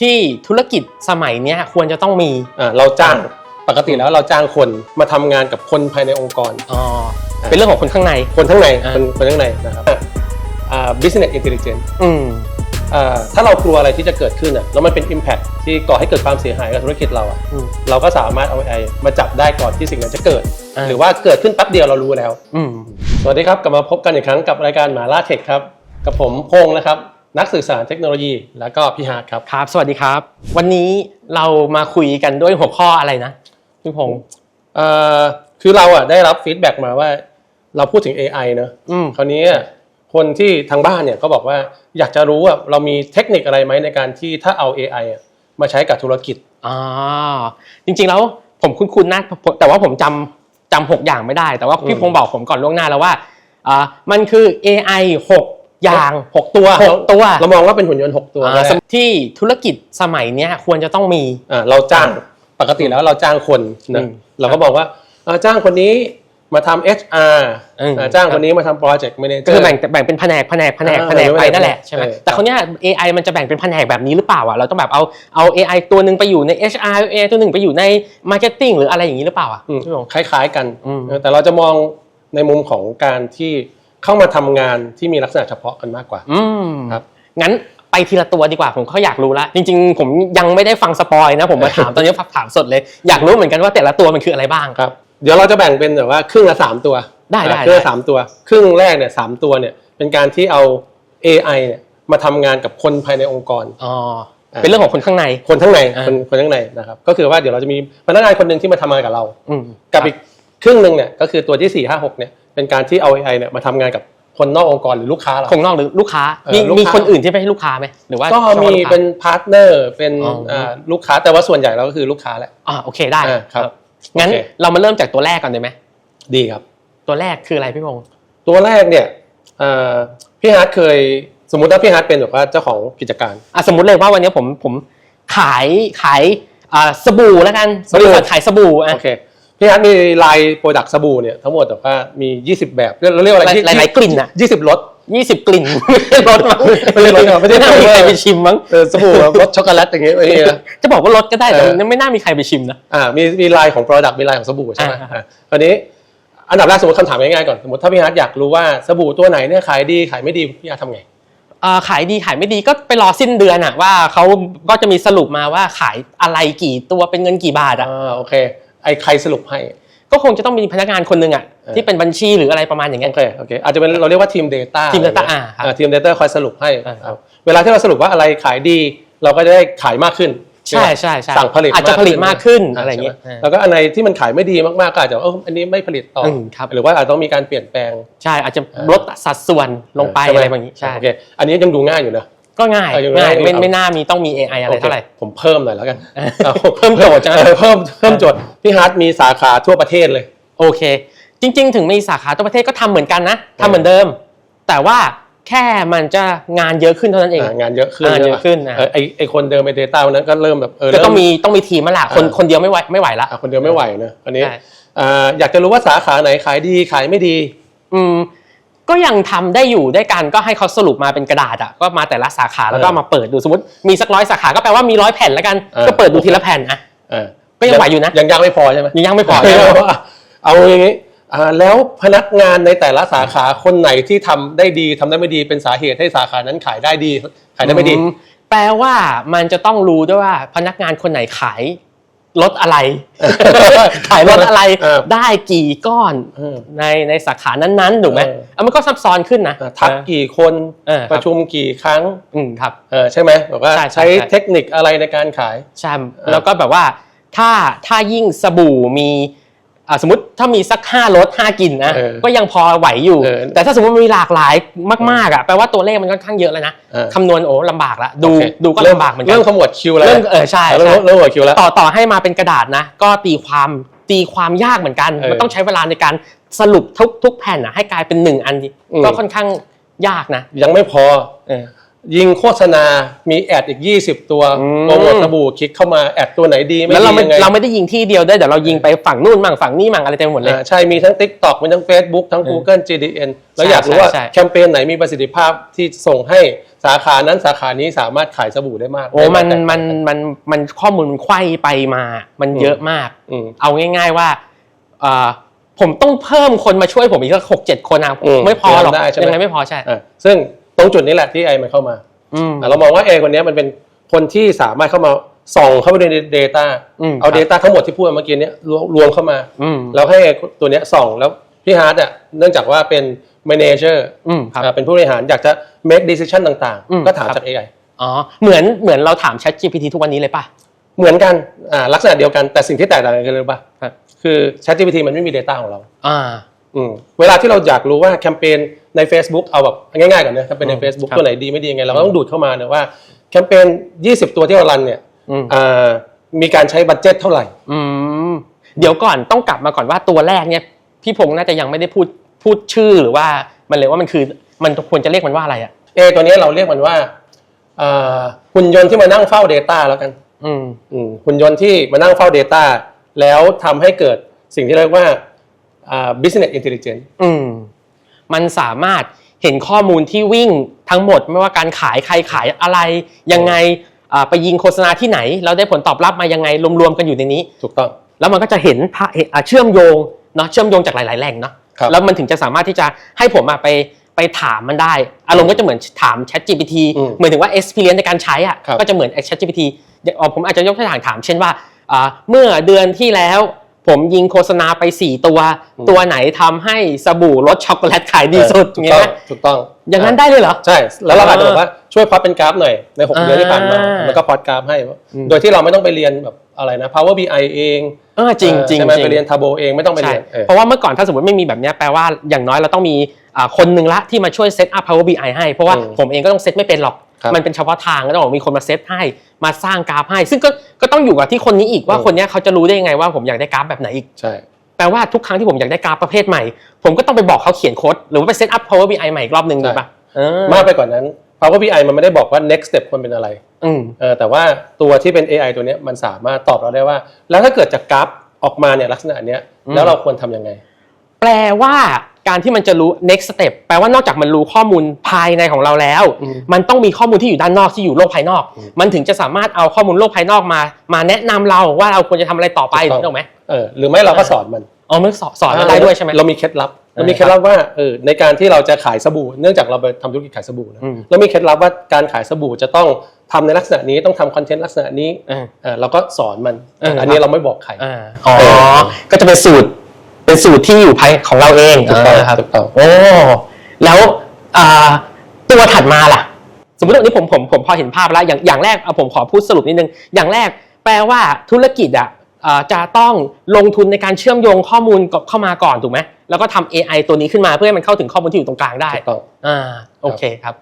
ที่ธุรกิจสมัยเนี้ยควรจะต้องมีอ่าเราจ้างปกติแล้วเราจ้างคนมาทำงานกับคนภายในองค์กร อ๋อเป็นเรื่องของคนข้างใน คนทั้างในอ่า คนคนทั้างในนะครับอ่า business intelligence อืม อ่าถ้าเรากลัวอะไรที่จะเกิดขึ้นอะแล้วมันเป็น impact ที่ก่อให้เกิดความเสียหายกับธุรกิจเราอะอืมเราก็สามารถเอา AI มาจับได้ก่อนที่สิ่งนั้นจะเกิด อ่า หรือว่าเกิดขึ้นแป๊บเดียวเรารู้แล้ว อืม สวัสดีครับกลับมาพบกันอีกครั้งกับรายการหมาล่าเทคครับ กับผมพงษ์นะครับ นักสื่อสารเทคโนโลยี แล้วก็พี่ฮาร์ดครับครับ สวัสดีครับ วันนี้เรามาคุยกันด้วยหัวข้ออะไรนะพี่พงศ์เอ่อคือเราอะได้รับฟีดแบ็กมาว่า เราพูดถึง AI เนอะอืมคราวนี้อะคนที่ทางบ้านเนี่ยก็บอกว่าอยากจะรู้ว่าเรามีเทคนิคอะไรไหมในการที่ถ้าเอา AI อะมาใช้กับธุรกิจอ๋อจริงๆแล้วผมคุ้นๆนะผมแต่ว่าผมจำจำหกอย่างไม่ได้ แต่ว่าพี่อืมพงศ์บอกผมก่อนล่วงหน้าแล้วว่าอ่ามันคือ AI หก อย่างหกตัวหกตัว เรามองว่าเป็นหุ่นยนต์หกตัวอ่าแรกที่ธุรกิจสมัยเนี้ยควรจะต้องมี อ่าเราจ้างปกติแล้วเราจ้างคนอืนะมเราก็บอกว่าอ่าจ้างคนนี้มาทำ HR อืม อ่าจ้างคนนี้มาทำ project ก็ manager คือแบ่งแบ่งเป็นแผนกแผนกแผนกอ่าแผนกไปแบ่งนั่นแหละใช่ไหมเออแต่คนเนี้ย AI มันจะแบ่งเป็นแผนกแบบนี้หรือเปล่าอะเราต้องแบบเอาเอา AI ตัวหนึ่งไปอยู่ใน HR AI ตัวหนึ่งไปอยู่ใน Marketing หรืออะไรอย่างนี้หรือเปล่าอะ อืมพี่พงศ์คล้ายๆกันอืมเออแต่เราจะมองในมุมของการที่ เข้ามาทำงานที่มีลักษณะเฉพาะกันมากกว่า อืมครับ งั้นไปทีละตัวดีกว่าผมเขาอยากรู้ละจริง ๆ ผมยังไม่ได้ฟังสปอยนะ ผมมาถาม ตอนนี้ถามสดเลย อยากรู้เหมือนกันว่าแต่ละตัวมันคืออะไรบ้าง ครับ เดี๋ยวเราจะแบ่งเป็นแบบว่าครึ่งละสามตัวได้ได้อ่าครึ่งละได้ สามตัว ครึ่งแรกเนี่ยสามตัวเนี่ยเป็นการที่เอา AI เนี่ยมาทำงานกับคนภายในองค์กร อ๋อเป็นเรื่องของคนข้างใน คนทั้างในอ่า คนคนทั้างในนะครับก็คือว่าเดี๋ยวเราจะมีพนักงานคนหนึ่งที่มาทำงานกับเรา อืม กับอีกครึ่งหนึ่งเนี่ยก็คือตัวที่สี่ห้าหกเนี่ย เป็นการที่เอา AI เนี่ยมาทำงานกับคนนอกองค์กรหรือลูกค้าเรา คงนอกหรือลูกค้าเออมีลูกค้ามีมีคนอื่นที่ไม่ใช่ลูกค้าไหมหรือว่าก็เฉพาะมีลูกค้า เป็นพาร์ทเนอร์เป็นอ๋ออ่าลูกค้าแต่ว่าส่วนใหญ่เราก็คือลูกค้าแหละ อ่าโอเคได้อ่าครับงั้นโอเค เรามาเริ่มจากตัวแรกก่อนได้ไหมดีครับ ตัวแรกคืออะไรพี่พงศ์ตัวแรกเนี่ยเอ่อพี่ฮาร์ดเคยสมมุติว่าพี่ฮาร์ดเป็นแบบว่าเจ้าของกิจการ อะสมมติเลยว่าวันนี้ผมผมขายขายอ่าสบู่แล้วกันสบู่บริษัทขายสบู่อะโอเค พี่ฮาร์ดมีลายโปรดักต์สบู่เนี่ยทั้งหมดแบบว่ามี 20 แบบเราเรียกว่าอะไรหลายหลายๆกลิ่นอะยี่สิบรสยี่สิบกลิ่นไม่ใช่รสมั้งไม่ใช่รสหรอไม่ใช่น่ามีใครไปชิมมั้งเออสบู่รสช็อกโกแลตอย่างเงี้ยไอ้เนี่ยจะบอกว่ารสก็ได้แต่เออมันไม่น่ามีใครไปชิมนะอ่ามีมีลายของ Product มีลายของสบู่ใช่ไหมอ่าอ่าคราวนี้อันดับแรกสมมติคำถามง่ายๆก่อนสมมติถ้าพี่ฮาร์ดอยากรู้ว่าสบู่ตัวไหนเนี่ยขายดีขายไม่ดีพี่ฮาร์ดทำไงอ่าขายดีขายไม่ดีก็ไปรอสิ้นเดือนอะว่าเขาก็จะมีสรุปมาว่าขายอะไรกี่ตัวเป็นเงินกี่บาทอะอ่าโอเค ไอ้ใครสรุปให้ ก็คงจะต้องมีพนักงานคนหนึ่งอะเออที่เป็นบัญชีหรืออะไรประมาณอย่างเงี้โอยเคโอเคอาจจะเป็นเราเรียกว่าทีม Data ทีม Data อะไรเงี้ยอ่าครับอ่าทีม Data คอยสรุปให้อ่าครับเวลาที่เราสรุปว่าอะไรขายดี เราก็จะได้ขายมากขึ้นใช่ใช่ใช่สั่งผลิตอาจจะผลิตมากขึ้นอะไรใช่หมเงี้ยแล้วก็อันไหนที่มันขายไม่ดีมากๆก็อาจจะเอออันนี้ไม่ผลิตต่ออมครับหรือว่าอาจจะต้องมีการเปลี่ยนแปลงใช่อาจจะอ่าลดสัดส่วนลงไปใช่หมอะไรแบบนี้ใช่โอเคอันนี้ยังดูง่ายอยู่นะ ก็ง่ายเออยังง่ายง่ายไม่เอาไม่น่ามีต้องมี AI อะไรเท่าไหร่ โคผมเพิ่มหน่อยแล้วกันอาเพิ่มโจทย์ใช่ไหมเออเพิ่มเพิ่มโจทย์พี่ฮาร์ดมีสาขาทั่วประเทศเลย โอเค จริง ๆ ถึงมีสาขาทั่วประเทศก็ทำเหมือนกันนะเออทำเหมือนเดิม แต่ว่าแค่มันจะงานเยอะขึ้นเท่านั้นเอง อ่างานเยอะขึ้นอ่าใช่เยปะอะขึ้นอะเออไอไอคนเดิมไปเดต้าวันนั้นก็เริ่มแบบเออก็ต้องเริ่ มีต้องมีทีมมาละคนเออ คนเดียวไม่ไหวไม่ไหวละอะคนเดียวไม่ไหวนะอันนี้ใช่อ่าอยากจะรู้ว่าสาขาไหนขายดีขายไม่ดี อืม ก็ยังทำได้อยู่ด้วยกันก็ให้เขาสรุปมาเป็นกระดาษอะก็มาแต่ละสาขาแล้วก็เออมาเปิดดูสมมติมีสักร้อยสาขาก็แปลว่ามีร้อยแผ่นแล้วกันเออก็เปิดดูทีละแผ่นอะเออก็ยังไหวอยู่นะยังยังไม่พอใช่ไหมยังยังไม่พอเอาเอาอย่างนี้อ่าแล้วพนักงานในแต่ละสาขาคนไหนที่ทำได้ดีทำได้ไม่ดีเป็นสาเหตุให้สาขานั้นขายได้ดี ขายได้ไม่ดีอืแปลว่ามันจะต้องรู้ด้วยว่าพนักงานคนไหนขาย รถอะไร ขายรถอะไรเออได้กี่ก้อนเออในในสาขานั้นๆถูกไหมเออเอามันก็ซับซ้อนขึ้นนะอ่าทักกี่คนเออครับประชุมกี่ครั้งอืมครับเออใช่ไหมบอกว่าใช่ใช่ใช้ใช่เทคนิคอะไรในการขายใช่เออแล้วก็แบบว่าถ้าถ้ายิ่งสบู่มี อ่าสมมติถ้ามีสักห้ารสห้ากลิ่นนะเออก็ยังพอไหวอยู่ เออแต่ถ้าสมมติมันมีหลากหลายมากๆอะแปลว่าตัวเลขมันค่อนข้างเยอะแล้วนะเออ คำนวณโอ้ลำบากละดูโอเคดูก็เริ่มลำบากเหมือนกัเริ่มขมวดคิวแล้วเริ่มเออใช่เริ่มใช่ เริ่มขมวดคิวแล้ว ต่อต่อให้มาเป็นกระดาษนะ ก็ตีความตีความยากเหมือนกัน เออมันต้องใช้เวลาในการสรุปทุกทุกแผ่นนะให้กลายเป็นหนึ่งอันอืม ก็ค่อนข้างยากนะยังไม่พอ เออ ยิงโฆษณา มีแอดอีก 20 ตัวอืม โปรโมทสบู่คลิกเข้ามาแอดตัวไหนดีไม่แล้วดีเราไม่ยังไงเราไม่ได้ยิงที่เดียวด้วยเดี๋ยวเรายิงไปฝั่งนู่นมั่งฝั่งนี่มั่งอะไรเต็มไปหมดเลย อ่าใช่มีทั้ง TikTok มีทั้ง Facebook ทั้ง Google GDN แล้วอยากรู้ว่าใช่ใช่ แคมเปญไหนมีประสิทธิภาพที่ส่งให้สาขานั้นสาขานี้สามารถขายสบู่ได้มากโอ้ได้ามันกแตกต่างมันมันมันข้อมูลมันไขว้ไปมา มันเยอะมาก อืม เอาง่าย ๆว่าเอ่อผมต้องเพิ่มคนมาช่วยผมอีกสักหกเจ็ดคนอะอืมไม่พอหรอกได้ใช่ไหม ยังไงไม่พอใช่ อะซึ่ง ตรงจุดนี้แหละที่ไอมันเข้ามาอืม อะเรามองว่าเอคนเนี้ยมันเป็นคนที่สามารถเข้ามาส่องเข้าไปใน Data อืม เอาครับ Data ทั้งหมดที่พูดมาเมื่อกี้เนี้ยรวมรวมเข้ามา อืม แล้วให้ตัวเนี้ยส่องแล้วพี่ฮาร์ดอะเนื่องจากว่าเป็น manager อืมครับ อะเป็นผู้บริหารอยากจะ make decision ต่างอืม ๆ ก็ถามครับจาก AI อ๋อ เหมือนเหมือนเราถาม Chat GPT ทุกวันนี้เลยป่ะ เหมือนกันอ่าลักษณะเดียวกันแต่สิ่งที่แตกต่างกันคืออะไรรู้ป่ะครับ คือ ChatGPT มันไม่มี Data ของเรา อ่า อืมเวลาที่เราอยากรู้ว่าแคมเปญใน Facebook เอาแบบง่ายๆก่อนนะแคมเปญในอืม Facebook ครับตัวไหนดีไม่ดียังไงเราก็ต้องดูดเข้ามาเนอะว่าแคมเปญ20 ตัวที่เรารันเนี่ยอืมอ่ามีการใช้บัตเจ็ตเท่าไหร่ อืมเดี๋ยวก่อนต้องกลับมาก่อนว่าตัวแรกเนี่ยพี่พงษ์น่าจะยังไม่ได้พูดพูดชื่อหรือว่ามันเลยว่ามันคือมันควรจะเรียกมันว่าอะไรอะเอตัวเนี้ยเราเรียกมันว่าอ่าหุ่นยนต์ที่มานั่งเฝ้า Data แล้วกันอืมอืมหุ่นยนต์ที่มานั่งเฝ้า Data แล้วทำให้เกิดสิ่งที่เรียกว่าอ่า business intelligence อืมมันสามารถเห็นข้อมูลที่วิ่งทั้งหมด ไม่ว่าการขายใครขายอะไร ยังไงอ่าไปยิงโฆษณาที่ไหนแล้วได้ผลตอบรับมายังไงรวมๆกันอยู่ในนี้ ถูกต้อง แล้วมันก็จะเห็นภาพเห็นอะเชื่อมโยงเนาะเชื่อมโยงจากหลาย ๆแหล่งเนาะครับแล้วมันถึงจะสามารถที่จะให้ผมอะไปไปถามมันได้ อารมณ์ก็จะเหมือนถาม Chat GPT อืมเหมือนถึงว่า experience ในการใช้อะครับก็จะเหมือน Chat GPT เดี๋ยวผมอาจจะยกตัวอย่างถามเช่นว่าอ่าเมื่อเดือนที่แล้ว ผมยิงโฆษณาไป 4 ตัวตัวไหนทำให้สบู่รสช็อกโกแลตขายดีสุดถูอกย่างต้เงี้องยถูกต้องอย่างนั้นได้เลยเหรอ ใช่ แล้วเราอาจจะอ่าบอกว่าช่วยพอดเป็นกราฟหน่อยใน6อ่าเดือนที่ผ่านมามันก็พอดกราฟให้ อืม โดยที่เราไม่ต้องไปเรียนแบบอะไรนะ Power BI เองเออจริงจริงใช่ไหมจริงไปเรียน Tableau เองไม่ต้องไปใช่เรียนเออ เพราะว่าเมื่อก่อนถ้าสมมติไม่มีแบบเนี้ยแปลว่าอย่างน้อยเราต้องมีอ่าคนหนึ่งละที่มาช่วยเซตอัพ Power BI ให้ เพราะว่าอืมผมเองก็ต้องเซตไม่เป็นหรอกครับ มันเป็นเฉพาะทางก็ต้องบอกมีคนมาเซตให้มาสร้างกราฟให้ ซึ่งก็ก็ต้องอยู่กับที่คนนี้อีกว่าอืมคนเนี้ยเขาจะรู้ได้ยังไงว่าผมอยากได้กราฟแบบไหนอีกใช่แปลว่าทุกครั้งที่ผมอยากได้กราฟประเภทใหม่ ผมก็ต้องไปบอกเขาเขียนโค้ดหรือว่าไปเซตอัพ Power BI ใหม่อีกรอบหนึ่งใช่ถูกปะเออมากไปกว่านั้น Power BI มันไม่ได้บอกว่า next step ควรเป็นอะไรอืมเออแต่ว่าตัวที่เป็น AI ตัวเนี้ยมันสามารถตอบเราได้ว่า แล้วถ้าเกิดจากกราฟออกมาเนี่ยลักษณะเนี้ยอืมแล้วเราควรทำยังไง แปลว่า การที่มันจะรู้ next step แปลว่านอกจากมันรู้ข้อมูลภายในของเราแล้ว อืมมันต้องมีข้อมูลที่อยู่ด้านนอกที่อยู่โลกภายนอก อืม มันถึงจะสามารถเอาข้อมูลโลกภายนอกมา มาแนะนำเราว่าเราควรจะทำอะไรต่อไปถูกต้องถูกไหมเออหรือไม่เราก็สอนมันอ๋อมันสอนสอนเราได้ด้วยใช่ไหม เรามีเคล็ดลับเออเรามีเคล็ดลับว่าเออในการที่เราจะขายสบู่เนื่องจากเราไปทำธุรกิจขายสบู่นะอืม เรามีเคล็ดลับว่าการขายสบู่จะต้องทำในลักษณะนี้ต้องทำคอนเทนต์ลักษณะนี้ เออ เออเราก็สอนมันเอออั อันนี้เราไม่บอกใคร อ่าอ๋อ ก็จะเป็นสูตร เป็นสูตรที่อยู่ภายของเราเองถูกต้องาครับถูกต้องโอ้แล้วอ่าตัวถัดมาล่ะ สมมติว่าวันนี้ผมผมผมพอเห็นภาพแล้วอย่างอย่างแรกเอาผมขอพูดสรุปนิดนึงอย่างแรกแปลว่าธุรกิจอะอ่าจะต้องลงทุนในการเชื่อมโยงข้อมูลกับเข้ามาก่อนถูกไหมแล้วก็ทำ AI ตัวนี้ขึ้นมาเพื่อให้มันเข้าถึงข้อมูลที่อยู่ตรงกลางได้ถูกต้องอ่าโอเคครับ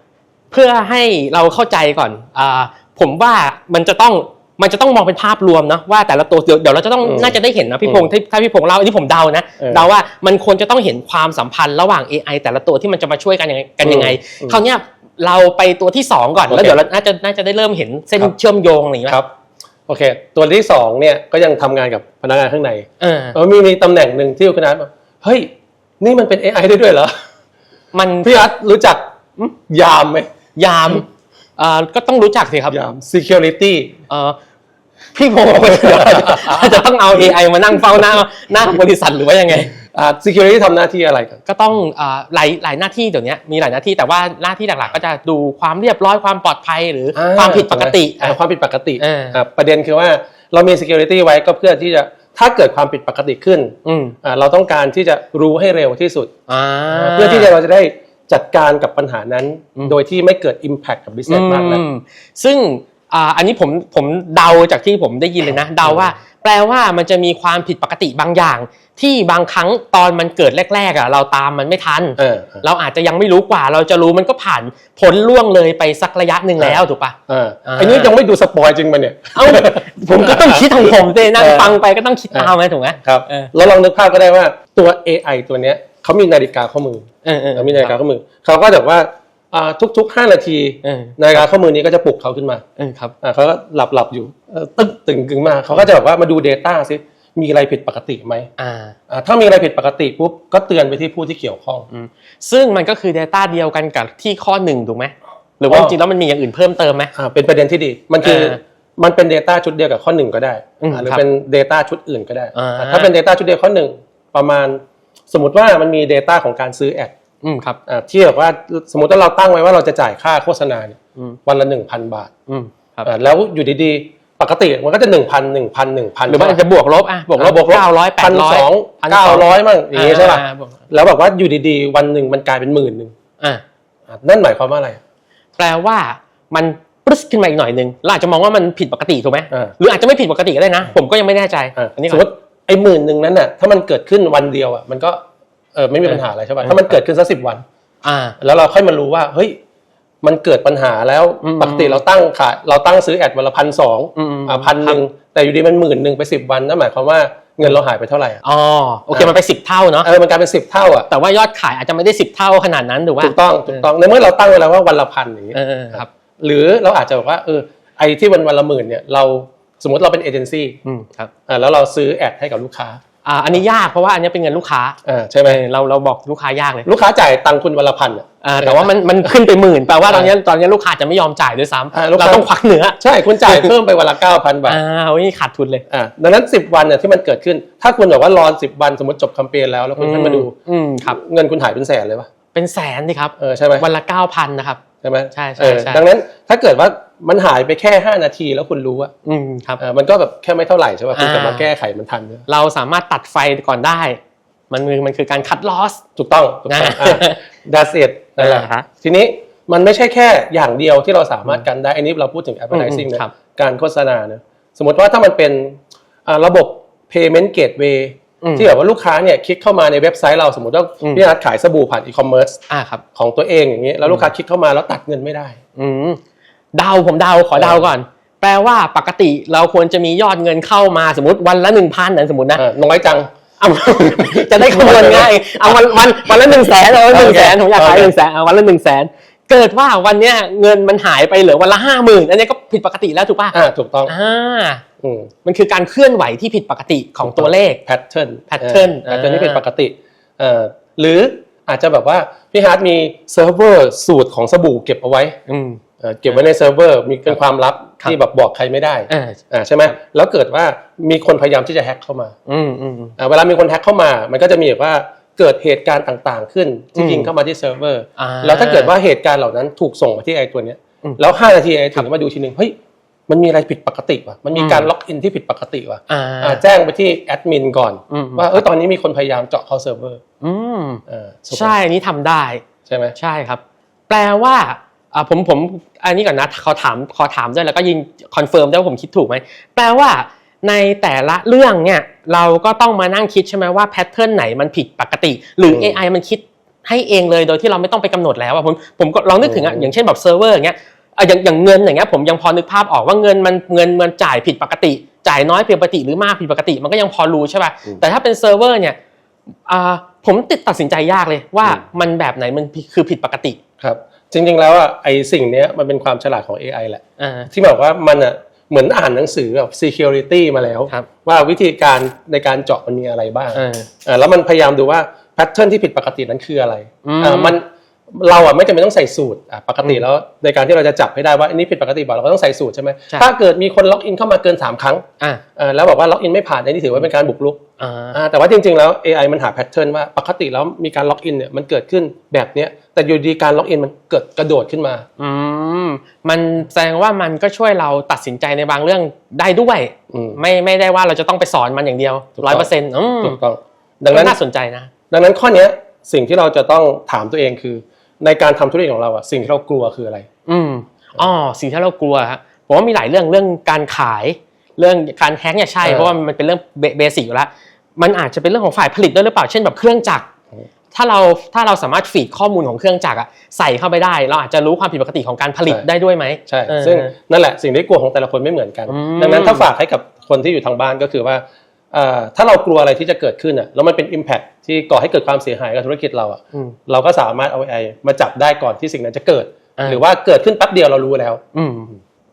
เพื่อให้เราเข้าใจก่อนอ่าผมว่ามันจะต้อง มันจะต้องมองเป็นภาพรวมเนาะว่าแต่ละตัวเดี๋ยวเดี๋ยวเราจะต้องอืมน่าจะได้เห็นนะพี่พงศ์อืมถ้าถ้าพี่พงศ์เล่าอันนี้ผมเดานะเออเดาว่ามันควรจะต้องเห็นความสัมพันธ์ระหว่าง AI แต่ละตัวที่มันจะมาช่วยกันยังไงกันยังไงอืมคราวเนี้ยเราไปตัวที่สองก่อนโอเคแล้วเดี๋ยวเราน่าจะน่าจะได้เริ่มเห็นเส้นครับเชื่อมโยงอะไรอย่างเงี้ยครับโอเค ตัวที่สองเนี่ยก็ยังทำงานกับพนักงานข้างในเออเออมีมีตำแหน่งหนึ่งที่คุณนัทบอกเฮ้ยนี่มันเป็น AI ได้ด้วยเหรอมันพี่นัทรู้จักยามไหมยามเอ่อก็ต้องรู้จักสิครับ ยาม security เออพี่พงศ์เดี๋ยวเราจะต้องเอา AI มานั่งเฝ้าหน้าหน้าบริษัทหรือว่ายังไงอ่า security ทำหน้าที่อะไรกัน ก็ต้องอ่าหลายหลายหน้าที่เดี๋ยวนี้มีหลายหน้าที่แต่ว่าหน้าที่หลักๆ ก็จะดูความเรียบร้อยความปลอดภัยหรืออาความผิดปกติอ่าความผิดปกติเอออ่าประเด็นคือว่าเรามี security ไว้ก็เพื่อที่จะถ้าเกิดความผิดปกติขึ้นอืมอ่าเราต้องการที่จะรู้ให้เร็วที่สุดอ่าเพื่อที่จะเราจะได้จัดการกับปัญหานั้นอืมโดยที่ไม่เกิด impact กับ business มากนะอืมซึ่ง อ่าอันนี้ผมผมเดาจากที่ผมได้ยินเลยนะเดาว่า แปลว่ามันจะมีความผิดปกติบางอย่าง ที่บางครั้งตอนมันเกิดแรกๆอะเราตามมันไม่ทัน เออเราอาจจะยังไม่รู้กว่าเราจะรู้มันก็ผ่านพ้นล่วงเลยไปสักระยะหนึ่งแล้วถูกปะ เอออ่า อันนี้ยังไม่ดูสปอยจริงมันเนี่ย เอ้า ผมก็ต้องคิดของผมสินั่งเออ ฟังไปก็ต้องคิดตามไงถูกไหม ครับเออเราลองนึกภาพก็ได้ว่าตัว AI ตัวเนี้ยเขามีนาฬิกาข้อมือ เออเออ เขามีนาฬิกาข้อมือเขาก็จะว่าอ่า ทุกๆ 5 นาทีเออนาฬิกาข้อมือนี้ก็จะปลุกเขาขึ้นมาเออครับอ่าเขาก็หลับหลับอยู่เออตึ๊กตึงกึงมาเขาก็จะแบบว่ามาดู Data ซิมีอะไรผิดปกติไหมอ่า อ่าถ้ามีอะไรผิดปกติปุ๊บก็เตือนไปที่ผู้ที่เกี่ยวข้อง ซึ่งมันก็คือ Data เดียวกันกับที่ข้อหนึ่งถูกไหมหรือว่าอ๋จอ ริงๆแล้วมันมีอย่างอื่นเพิ่มเติมไหม อ่าเป็นประเด็นที่ดี มันคือเออมันเป็น Data ชุดเดียวกับข้อหนึ่งก็ได้อืมอ่าหรือครับเป็น Data ชุดอื่นก็ได้อ่าอ่าถ้าเป็น Data ชุดเดียวข้อหนึ่งประมาณ สมมติว่ามันมี Data ของการซื้อแอด อืมครับอ่าที่แบบว่าสมมติว่าเราตั้งไว้ว่าเราจะจ่ายค่าโฆษณาเนี่ยอืมวันละหนึ่งพันบาทอืมครับอ่าแล้วอยู่ดีๆ ปกติมันก็จะหนึ่งพันหนึ่งพันหนึ่งพันหรือว่าจะบวกลบอะบวกลบบวกลบเก้าร้อยแปพัดนร้อยสองเก้าร้อยมั่งอย่างงี้ใช่ป่ะบวกแล้วแบบว่าอยู่ดีๆ วันหนึ่งมันกลายเป็นหมื่นหนึ่งอ่าอะนั่นหมายความว่าอะไร แปลว่ามันปรึ๊สขึ้นมาอีกหน่อยนึงเราอาจจะมองว่ามันผิดปกติถูกไหมอ่า หรืออาจจะไม่ผิดปกติก็ได้นะ ผมก็ยังไม่แน่ใจอะอันนี้สก่มอนมติไอ้หมื่นหนึ่งนั้นน่ะถ้ามันเกิดขึ้นวันเดียวอะมันก็ เออไม่มีปัญหาอะไรใช่ป่ะเออถ้ามันเกิดขึ้นสักสิบวัน อ่า แล้วเราค่อยมารู้ว่าเฮ้ยมันเกิดปัญหาแล้วอืมปกติเราตั้งขายเราตั้งซื้อแอดวันละพันสองอืมอ่าพันหนึ่งแต่อยู่ดีมันหมื่นหนึ่งไปสิบวันนั่นหมายความว่าเงินเราหายไปเท่าไหร่อะอ๋อโอเคมันไปสิบเท่าเนาะเออมันกลายเป็นสิบเท่าอะแต่ว่ายอดขายอาจจะไม่ได้สิบเท่าขนาดนั้นถูกป่ะถูกต้องถูกต้องในเมื่อเราตั้งไว้แล้วว่าวันละพันอย่างนี้เออเออครับ หรือเราอาจจะบอกว่าเออไอ้ที่วันวันละหมื่นเนี่ยเราสมมติเราเป็นเอเจนซี่อืมครับอ่าแล้วเราซื้อแอดให้กับลูกค้า อ่าอันนี้ยากเพราะว่าอันนี้เป็นเงินลูกค้าอ่าใช่ไหมเออเราเราบอกลูกค้ายากเลยลูกค้าจ่ายตังค์คุณวันละพันอะอ่าแต่ว่ามันมันขึ้นไปหมื่นแปลว่าตอนนี้ตอนนี้ลูกค้าจะไม่ยอมจ่ายด้วยซ้อ่าำลูกค้าเราต้องควักเนื้อใช่คุณจ่ายเพิ่มไปวันละเก้าพันบาทอ่าวันนี้ขาดทุนเลย อ่าดังนั้นสิบวันเนี่ยที่มันเกิดขึ้น ถ้าคุณแบบว่ารอสิบวันสมมติจบแคมเปญแล้วแล้วคุณค่อยมาดูอืมครับ เงินคุณหายเป็นแสนเลยปะเป็นแสนดิครับเออใช่ไหมวันละเก้าพันนะครับใช่ไหมใช่ใช่เออใช่ดังนั้นถ้าเกิดว่ามันหายไปแค่ 5 นาทีแล้วคุณรู้อะอืมครับเออมันก็แบบแค่ไม่เท่าไหร่ใช่ป่ะคุณอ่ากลับมาแก้ไขมันทันเนี่ยเราสามารถตัดไฟก่อนได้ มันคือมันคือการคัดลอสถูกต้องถูกต้องนะดาเซตนั่นแหละอ่าฮะทีนี้มันไม่ใช่แค่อย่างเดียวที่เราสามารถกันได้อันนี้เราพูดถึง advertising อืมนะครับการโฆษณานะสมมติว่าถ้ามันเป็นอ่าระบบ payment gateway อืม ที่แบบว่าลูกค้าเนี่ยคลิกเข้ามาในเว็บไซต์เราสมมติว่าอืมพี่นัทขายสบู่ผ่านอีคอมเมิร์ซอ่าครับของตัวเองอย่างนี้แล้วลูกค้าคลิกเข้ามาแล้วตัดเงินไม่ได้ อืมเดาผมเดาขอเดาก่อน แปลว่าปกติเราควรจะมียอดเงินเข้ามาสมมติวันละหนึ่งพันนะสมมตินะอ่าน้อยจังเอาจะได้คำนวณง่ายเอาวันวันวันละหนึ่งแสนเอาวันละหนึ่งแสนผมอยากขายโอเคหนึ่งแสนเอาวันละหนึ่งแสนเกิดว่าวันเนี้ยเงินมันหายไปเหลือวันละห้าหมื่นอันนี้ก็ผิดปกติแล้วถูกป่ะอ่าถูกต้องอ่าอื มมันคือการเคลื่อนไหวที่ผิดปกติของตัวเลขแพทเทิร์น pattern แพทเทิร์นที่อ่าเป็นปกติเอ่อหรืออาจจะแบบว่าพี่ฮาร์ดมีเซิร์ฟเวอร์สูตรของสบู่เก็บเอาไว้อืมเอ่อเก็บไว้ในเซิร์ฟเวอร์มีเป็นความลับครับที่แบบบอกใครไม่ได้อ่าอ่าใช่ไหมแล้วเกิดว่ามีคนพยายามที่จะแฮ็กเข้ามาอืมอืมอืมอ่าเวลามีคนแฮ็กเข้ามา มันก็จะมีแบบว่าเกิดเหตุการณ์ต่างๆ ขึ้นที่อืมยิงเข้ามาที่เซิร์ฟเวอร์อ่าแล้วถ้าเกิดว่าเหตุการณ์เหล่านั้นถูกส่งมาที่ไอ้ตัวเนี้ยอืมแล้ว5นาทีไอ้ถึงมาดูทีนึงเฮ้ย มันมีอะไรผิดปกติว่ะมันมีอืมการล็อกอินที่ผิดปกติว่ะอ่าอ่าแจ้งไปที่แอดมินก่อนอืมว่าเออตอนนี้มีคนพยายามเจาะเข้าเซิร์ฟเวอร์อืมเออใช่อันนี้ทำได้ใช่ไหมใช่ครับ แปลว่าอ่าผมผมอันนี้ก่อนนะขอถามขอถามด้วยแล้วก็ยิงคอนเฟิร์มด้วยว่าผมคิดถูกไหมแปลว่าในแต่ละเรื่องเนี่ยเราก็ต้องมานั่งคิดใช่ไหมว่าแพทเทิร์นไหนมันผิดปกติ หรือ AI มันคิดให้เองเลยโดยที่เราไม่ต้องไปกำหนดแล้วอะผมผมก็ลองนึกถึงอะอย่างเช่นแบบเซิร์ฟเวอร์อย่างเงี้ย อะอย่างอย่างเงินอย่างเงี้ยผมยังพอนึกภาพออกว่าเงินมันเงินมันจ่ายผิดปกติ จ่ายน้อยผิดปกติหรือมากผิดปกติ มันก็ยังพอรู้ใช่ป่ะแต่ถ้าเป็นเซิร์ฟเวอร์เนี่ยอ่าผมติดตัดสินใจยากเลยว่ามันแบบไหนมันคือผิดปกติครับจริงๆแล้วอะไอสิ่งเนี้ยมันเป็นความฉลาดของ AI แหละอ่าที่แบบว่ามันอะเหมือนอ่านหนังสือแบบ security มาแล้วครับว่าวิธีการในการเจาะมันมีอะไรบ้างเออเออแล้วมันพยายามดูว่าแพทเทิร์นที่ผิดปกตินั้นคืออะไรอืมอ่ามัน เราอะไม่จำเป็นต้องใส่สูตรอะปกติอืมแล้วในการที่เราจะจับให้ได้ว่าอันนี้ผิดปกติบอกเราก็ต้องใส่สูตรใช่ไหมใช่ถ้าเกิดมีคนล็อกอินเข้ามาเกิน 3 ครั้งอ่าเออแล้วบอกว่าล็อกอินไม่ผ่านอันนี้ถือว่าเป็นการบุกรุกอ่า อ่าแต่ว่าจริงๆแล้ว AI มันหาแพทเทิร์นว่าปกติแล้วมีการล็อกอินเนี่ยมันเกิดขึ้นแบบเนี้ยแต่อยู่ดีการล็อกอินมันเกิดกระโดดขึ้นมา อืม มันแสดงว่ามันก็ช่วยเราตัดสินใจในบางเรื่องได้ด้วย อืม ไม่ไม่ได้ว่าเราจะต้องไปสอนมันอย่างเดียวถูกต้ร้อองยเปอร์เซ็นต์อืมถูกต้องดัดังงนั้นั้นนน่าสนใจนะ ดังนั้นข้อเนี้ยสิ่งที่เราจะต้องถามตัวเองคือ ในการทำธุรกิจของเราอะสิ่งที่เรากลัวคืออะไร อืมอ๋อสิ่งที่เรากลัวฮะผมว่ามีหลายเรื่องเรื่องการขายเรื่องการแฮกเนี่ยใช่ เออเพราะว่ามันเป็นเรื่องเบสิกอยู่แล้วมันอาจจะเป็นเรื่องของฝ่ายผลิตด้วยหรือเปล่าเช่นแบบเครื่องจักรอืมถ้าเราถ้าเราสามารถฟีดข้อมูลของเครื่องจักรอะใส่เข้าไปได้ เราอาจจะรู้ความผิดปกติของการผลิตได้ด้วยไหมใช่ เออ ซึ่งนั่นแหละสิ่งที่กลัวของแต่ละคนไม่เหมือนกัน อืมดังนั้นถ้าฝากให้กับคนที่อยู่ทางบ้านก็คือว่าเอ่อ ถ้าเรากลัวอะไรที่จะเกิดขึ้นอะแล้วมันเป็น Impact ที่ก่อให้เกิดความเสียหายกับธุรกิจเราอะอืมเราก็สามารถเอา AI มาจับได้ก่อนที่สิ่งนั้นจะเกิดอ่าหรือว่าเกิดขึ้นแป๊บเดียวเรารู้แล้ว อืม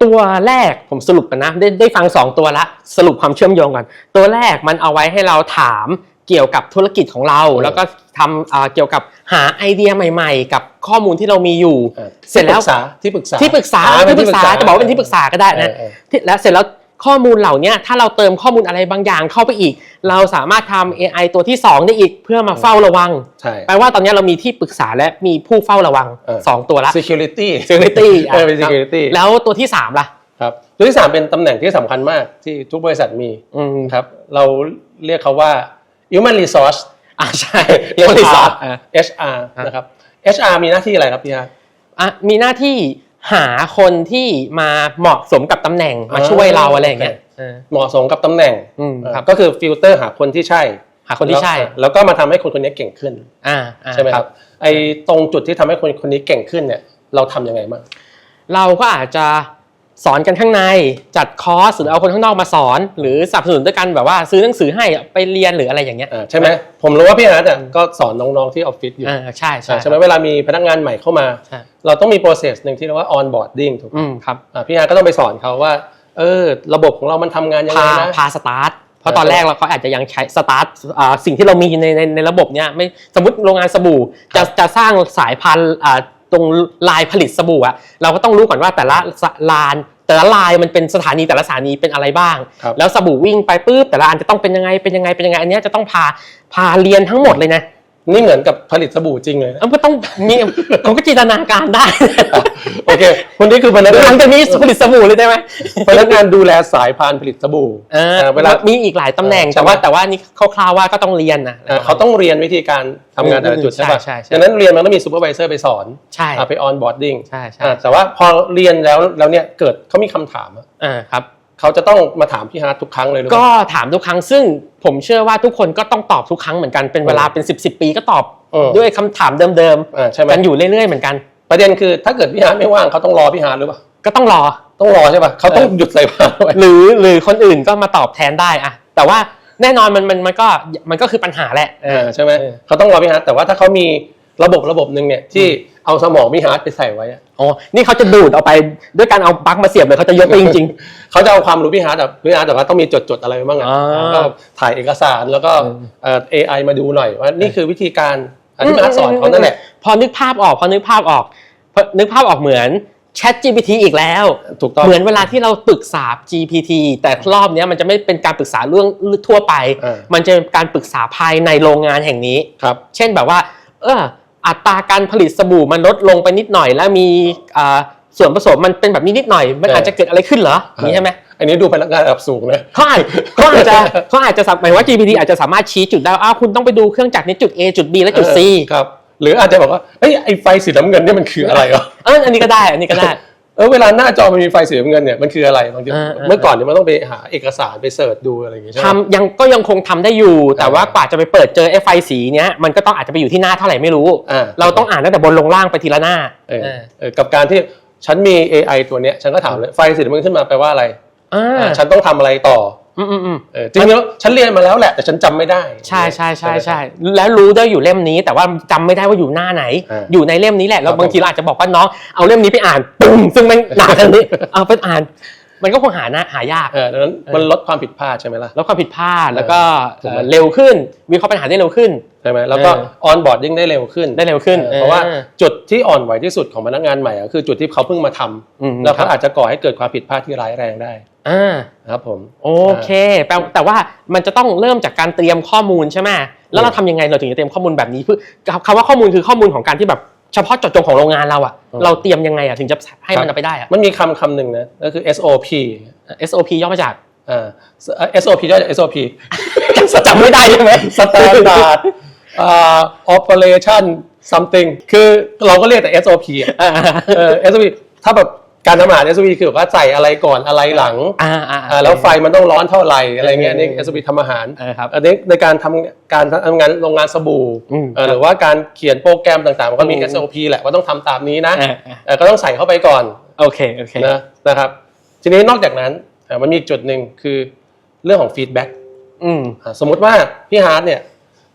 ตัวแรกผมสรุปกันนะได้ได้ฟัง 2 ตัวละสรุปความเชื่อมโยงกันตัวแรกมันเอาไว้ให้เราถามเกี่ยวกับธุรกิจของเราเออแล้วก็ทำอ่าเกี่ยวกับหาไอเดียใหม่ ๆ กับข้อมูลที่เรามีอยู่อ่าเสร็จแล้วที่ปรึกษาที่ปรึกษาอ่ที่ปรึกษาจะบอกว่าเป็นที่ปรึกษาก็ได้นะเออเออที่แล้วเสร็จแล้ว ข้อมูลเหล่านี้ถ้าเราเติมข้อมูลอะไรบางอย่างเข้าไปอีก เราสามารถทำ AI ตัวที่ 2 ได้อีกเพื่อมาเฝ้าระวังใช่แปลว่าตอนนี้เรามีที่ปรึกษาและมีผู้เฝ้าระวังเออ2ตัวละ security security เออเป็นครับ security แล้วตัวที่ 3 ล่ะครับตัวที่สามเป็นตำแหน่งที่สำคัญมากที่ทุกบริษัทมีอืมครับเราเรียกเขาว่า human resource อ่าใช่ human รีสอร์ resource ท HR นะครับ HR มีหน้าที่อะไรครับพี่ฮะอะมีหน้าที่ หาคนที่มาเหมาะสมกับตำแหน่งมาอ่าช่วยเราอะไรอย่างเงี้ยโอเคเออเหมาะสมกับตำแหน่งอืมเอ่อครับก็คือฟิลเตอร์หาคนที่ใช่ หาคนที่ใช่ แล้วแล้วก็มาทำให้คนคนนี้เก่งขึ้นอ่าอ่าใช่ไหมครับไอ้ตรงจุดที่ทำให้คนคนนี้เก่งขึ้นเนี่ย เราทำยังไงบ้างเราก็อาจจะ สอนกันข้างในจัดคอร์สหรือเอาคนข้างนอกมาสอน หรือสนับสนุนด้วยกันแบบว่าซื้อหนังสือให้ไปเรียนหรืออะไรอย่างเงี้ยอ่าใช่ไหมผมรู้ว่าพี่อาร์ตอะก็สอนน้องๆที่ออฟฟิศอยู่อ่าใช่ใช่ใช่ไหมเวลามีพนักงานใหม่เข้ามาใช่เราต้องมี process หนึ่งที่เรียกว่า onboarding ถูกไหมอืมครับอ่าพี่อาร์ตก็ต้องไปสอนเขาว่าเออระบบของเรามันทำงานยังไงพานะพาสตาร์ทเพราะเออตอนแรกเราก็อาจจะยังใช้สตาร์ทอ่าสิ่งที่เรามีในในในระบบเนี้ยไม่สมมติโรงงานสบู่จะจะสร้างสายพันธุ์อ่า ตรงลายผลิตสบู่อะเราก็ต้องรู้ก่อนว่าแต่ละลาน แต่ละลายมันเป็นสถานีแต่ละสถานีเป็นอะไรบ้างครับแล้วสบู่วิ่งไปปุ๊บแต่ละอันจะต้องเป็นยังไงเป็นยังไงเป็นยังไงอันเนี้ยจะต้องพาพาเรียนทั้งหมดเลยนะ นี่เหมือนกับผลิตสบู่จริงเลยนะ เอ้าก็ต้องมีผมก็จินตนาการได้ โอเคคนนี้คือพนักหงาลันงจากนี้ผลิตสบู่เลยได้ไหมพนักงานดูแลสายพานผลิตสบู่เออเออเวลา มีอีกหลายตำแหน่งใช่แต่ว่าไหม แต่ว่านี่คร่าวๆว่าก็ต้องเรียนนะเอ่อเขาต้องเรียนวิธีการทำงานแต่ละจุดอืมใช่ป่ะใช่ใช่ ดังนั้นเรียนมันต้องมีซูเปอร์วิเซอร์ไปสอนใช่อ่าไป onboarding ใช่ใช่อ่าแต่ว่าพอเรียนแล้วแล้วเนี่ยเกิดเขามีคำถามอะอ่าครับ เขาจะต้องมาถามพี่ฮาร์ดทุกครั้งเลยหรือเปก็ล่าถามทุกครั้งซึ่งผมเชื่อว่าทุกคนก็ต้องตอบทุกครั้งเหมือนกันเป็นเวลาเป็น10บสปีก็ตอบเออด้วยคำถามเดิมอ่าใช่ไหมๆกันอยู่เรื่อยๆเหมือนกัน ประเด็นคือถ้าเกิดพี่ฮาร์ดไม่ว่างเขาต้องรอพี่ฮาร์ดหรือเปล่าก็ต้องรอ ต้องรอใช่ป่ะเขาต้องหยุดใส่ผ้าไว้หรือหรือคนอื่นก็มาตอบแทนได้อะแต่ว่าแน่นอนมันมันมันก็มันก็คือปัญหาแหละเออใช่ไหมเออ เขาต้องรอพี่ฮาร์ดแต่ว่าถ้าเขามี ระบบระบบหนึ่งเนี่ยที่เอาสมองพี่ฮาร์ดไปใส่ไว้อะอ๋อ นี่เขาจะดูดเอาไปด้วยการเอาปลั๊กมาเสียบเลยเขาจะยกไปจริงเขาจะเอาความรู้พี่ฮาร์ดแบบพี่ฮาร์ดแต่ว่าต้องมีจดจดๆอะไรไว้บ้างอะอ่าแล้วก็ถ่ายเอกสารแล้วก็เออเอ่อ AI มาดูหน่อยว่านี่คือวิธีการอธิบายสอนเขานั่นแหละ พอนึกภาพออก พอนึกภาพออกพอนึกภาพออกเหมือน Chat GPT อีกแล้ว ถูกต้อง เหมือนเวลาที่เราปรึกษา GPT แต่รอบเนี้ยมันจะไม่เป็นการปรึกษาเรื่องทั่วไปเออมันจะเป็นการปรึกษาภายในโรงงานแห่งนี้ ครับ เช่นแบบว่า เออ อัตราการผลิตสบู่มันลดลงไปนิดหน่อย แล้วมีอ่าส่วนผสมมันเป็นแบบนี้นิดหน่อย มันเออออาจจะเกิดอะไรขึ้นเหรออย่างนี้ใช่ไหมอันนี้ดูพนักงานระดับสูงนะเขาอาจเขาอาจจะเขาอาจจะหมายว่า GPT อาจจะสามารถชี้จุดได้ว่าอ้าวคุณต้องไปดูเครื่องจักรนี้จุด A จุด B และจุด C ครับหรืออาจจะบอกว่าเอ้ยไอไฟสีน้ำเงินเนี่ยมันคืออะไรวะเอออันนี้ก็ได้อันนี้ก็ได้ เออเวลาหน้าจอมันมีไฟสีน้ำเงินเนี่ยมันคืออะไรบางทีเออเออเมื่อก่อนเนี่ยมันต้องไปหาเอกสารไปเสิร์ชดูอะไรอย่างเงี้ยใช่ไหม ทำยังก็ยังคงทำได้อยู่ แต่ว่าอ่ากว่าจะไปเปิดเจอไอ้ไฟสีเนี้ยมันก็ต้องอาจจะไปอยู่ที่หน้าเท่าไหร่ไม่รู้ อ่า เราต้องอ่านตั้งแต่บนลงล่างไปทีละหน้าเออเออเออกับการที่ฉันมี AI ตัวเนี้ยฉันก็ถามเลยไฟสีน้ำเงินขึ้นมาแปลว่าอะไรอ่า อ่าฉันต้องทำอะไรต่อ อืมอืมอืมเออจริงๆแล้วฉันเรียนมาแล้วแหละแต่ฉันจำไม่ได้ ใช่ใช่ใช่ใช่แล้วรู้ได้อยู่เล่มนี้ แต่ว่าจำไม่ได้ว่าอยู่หน้าไหน อ่าอยู่ในเล่มนี้แหละแล้วครับบางทีเราอาจจะบอกว่าน้องเอาเล่มนี้ไปอ่านปึ้งซึ่งมันหนาขนาดนี้เอาไปอ่าน มันก็คงหาหน้าหายาก เออดังนั้นมันลดความผิดพลาดใช่ไหมล่ะแล้วความผิดพลาดแล้วก็ถูกไหมเอ่อเร็วขึ้นวิเคราะห์ปัญหาได้เร็วขึ้น ใช่ไหมแล้วก็เออ ออนบอร์ดยิ่งได้เร็วขึ้น ได้เร็วขึ้นเออเพราะว่าเออ จุดที่อ่อนไหวที่สุดของพนักงานใหม่ก็คือจุดที่เขาเพิ่งมาทำอืมแล้วครัเขาบ อาจจะก่อให้เกิดความผิดพลาดที่ร้ายแรงได้อ่า นะครับผม โอเคแปลแต่ว่ามันจะต้องเริ่มจากการเตรียมข้อมูลใช่ไหมแล้วเราทำยังไงเราถึงจะเตรียมข้อมูลแบบนี้คือคำว่าข้อมูลคือข้อมูลของการที่แบบ เฉพาะเจาะจงของโรงงานเราอะเราเตรียมยังไงอะถึงจะให้มันเอาไปได้อะมันมีคำคำหนึ่งนะก็คือ SOP SOP ย่อมาจากอ่า SOP ย่อจาก SOP จำไม่ได้ใช่ไหม Standard อ่า Operation something คือเราก็เรียกแต่ SOP อะอ่าเออ SOP ถ้าแบบ การทำอาหาร SOP คือแบบว่าใส่อะไรก่อนอะไรหลังอ่าอ่าอ่าแล้วไฟมันต้องร้อนเท่าไหร่อะไรเงี้ยนี่เออ SOP ทำอาหารเออครับ อันนี้ในการทำการทำงานโรงงานสบู่อืมเอ่อหรือว่าการเขียนโปรแกรมต่างๆมันก็มี อืม SOP แหละว่าต้องทำตามนี้นะอ่าอ่าเอ่อก็ต้องใส่เข้าไปก่อนโอเคโอเคนะนะครับ ทีนี้นอกจากนั้นเอ่อมันมีอีกจุดหนึ่งคือเรื่องของฟีดแบ็ก อืม อ่าสมมติว่าพี่ฮาร์ดเนี่ย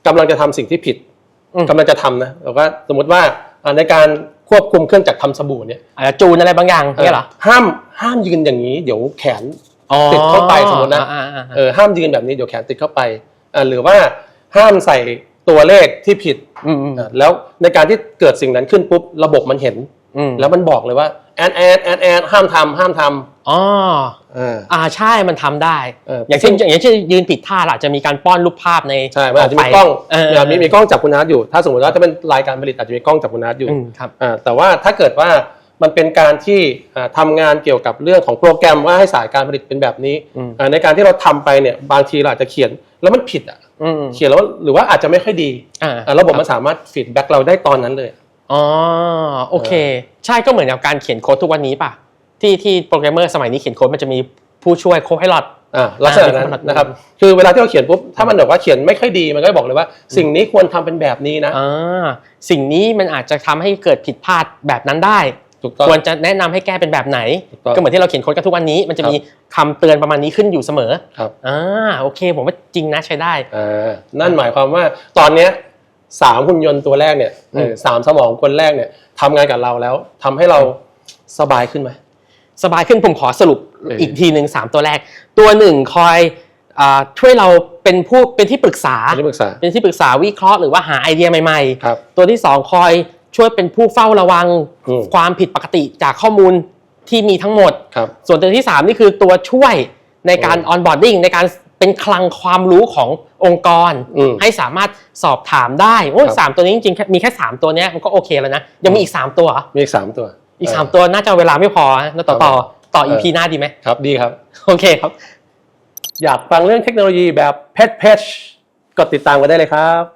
กำลังจะทำสิ่งที่ผิดอืม กำลังจะทำนะแต่ว่าสมมติว่าอ่า ในการควบคุมเครื่องจักรทำสบู่เนี่ยอาจจะจูนอะไรบางอย่างเนี่ยเหรอห้ามห้ามยืนอย่างนี้ เดี๋ยวแขนอ๋อติดเข้าไปสมมุตินะอ่าอ่าเออห้ามยืนแบบนี้เดี๋ยวแขนติดเข้าไปอ่าหรือว่าห้ามใส่ตัวเลขที่ผิดอืมอืมอ่าแล้วในการที่เกิดสิ่งนั้นขึ้นปุ๊บระบบมันเห็นอืมแล้วมันบอกเลยว่า แอนแอนแอนแอนห้ามทำห้ามทอ๋อำเออ อ่าใช่มันทำได้เออ อย่างเช่นอย่างเช่นยืนผิดท่าล่ะอาจจะมีการป้อนรูปภาพในใช่มันอาจจะมีกล้องเออมีมีกล้องจับคุณนัทอยู่ ถ้าสมมติว่าถ้าเป็นรายการผลิตอาจจะมีกล้องจับคุณนัทอยู่อืมครับ อ่าแต่ว่าถ้าเกิดว่ามันเป็นการที่อ่าทำงานเกี่ยวกับเรื่องของโปรแกรมว่าให้สายการผลิตเป็นแบบนี้อืม อ่าในการที่เราทำไปเนี่ยบางทีเราอาจจะเขียนแล้วมันผิดอะอืมเขียนแล้วหรือว่าอาจจะไม่ค่อยดีอ่า อ่าระบบมันสามารถฟีดแบ็กเราได้ตอนนั้นเลย อ๋อโอเค ใช่ก็เหมือนกับการเขียนโค้ดทุกวันนี้ป่ะที่ที่โปรแกรมเมอร์สมัยนี้เขียนโค้ดมันจะมีผู้ช่วยโค้ดให้หลอดอ่าลักษณะนั้นอ่านะครับคือเวลาที่เราเขียนปุ๊บถ้ามันแบบว่าเขียนไม่ค่อยดีมันก็จะบอกเลยว่า สิ่งนี้ควรทำเป็นแบบนี้นะอ่าสิ่งนี้มันอาจจะทำให้เกิดผิดพลาดแบบนั้นได้ถูกต้องควรจะแนะนำให้แก้เป็นแบบไหนถูกต้องก็เหมือนที่เราเขียนโค้ดกันทุกวันนี้ มันจะครับมีคำเตือนประมาณนี้ขึ้นอยู่เสมอครับอ่าโอเค ผมว่าจริงนะใช้ได้อ่านั่นหมายความว่าตอนเนี้ย สามหุ่นยนต์ตัวแรกเนี่ยเออมสามสมองคนแรกเนี่ยทำงานกับเราแล้วทำให้เราสบายขึ้นไหม สบายขึ้นผมขอสรุปเอออีอีกทีหนึ่งสามตัวแรก ตัวหนึ่งคอยอาช่วยเราเป็นผู้เป็นที่ปรึกษาที่ปรึกษาเป็นที่ปรึกษาวิเคราะห์หรือว่าหาไอเดียใหม่ครับ ๆ ตัวที่สองคอยช่วยเป็นผู้เฝ้าระวังอืม ความผิดปกติจากข้อมูลที่มีทั้งหมด ครับ ส่วนตัวที่ 3 นี่คือตัวช่วยในการอืม onboarding ในการ เป็นคลังความรู้ขององค์กรอืมให้สามารถสอบถามได้โอ้ยครับสามตัวนี้จริงๆแค่มีแค่3ตัวเนี้ยมันก็โอเคแล้วนะ ยังมีอีก3ตัวเหรอมีอีกสามตัว อีกเ3ตัวน่าจะเวลาไม่พอนะแล้วต่อครับต่อต่อเออ EP หน้าดีไหมครับดีครับ โอเคครับ อยากฟังเรื่องเทคโนโลยีแบบเพชเพชกดติดตามกันได้เลยครับ